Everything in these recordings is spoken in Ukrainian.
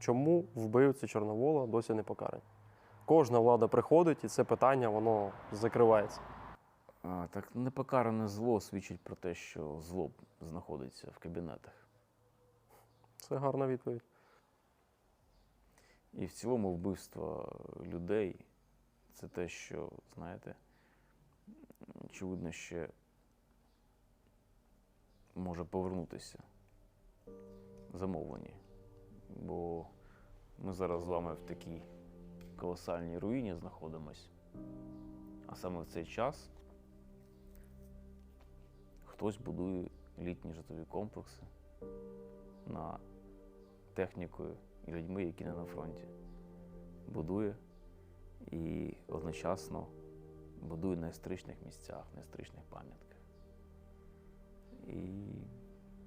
чому вбивці Чорновола досі не покарані. Кожна влада приходить, і це питання воно закривається. А, так непокаране зло свідчить про те, що зло знаходиться в кабінетах. Це гарна відповідь. І в цілому вбивство людей це те, що, знаєте, очевидно, ще може повернутися замовлені. Бо ми зараз з вами в такій колосальній руїні знаходимось. А саме в цей час хтось будує літні житлові комплекси на технікою і людьми, які не на фронті. Будує і одночасно будує на історичних місцях, на історичних пам'ятках. І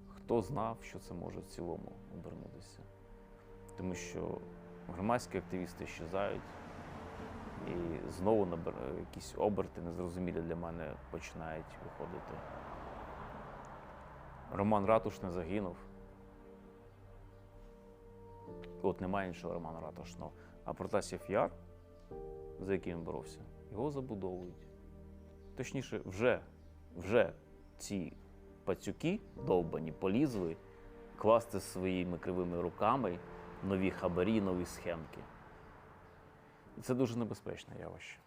хто знав, що це може в цілому обернутися. Тому що громадські активісти щезають, і знову набир- якісь оберти незрозумілі для мене починають виходити. Роман Ратуш не загинув. От немає іншого Романа Ратушного. А Протасів Яр, за яким він боровся, його забудовують. Точніше, вже, вже ці пацюки довбані полізли класти своїми кривими руками нові хабарі, нові схемки. І це дуже небезпечне явище.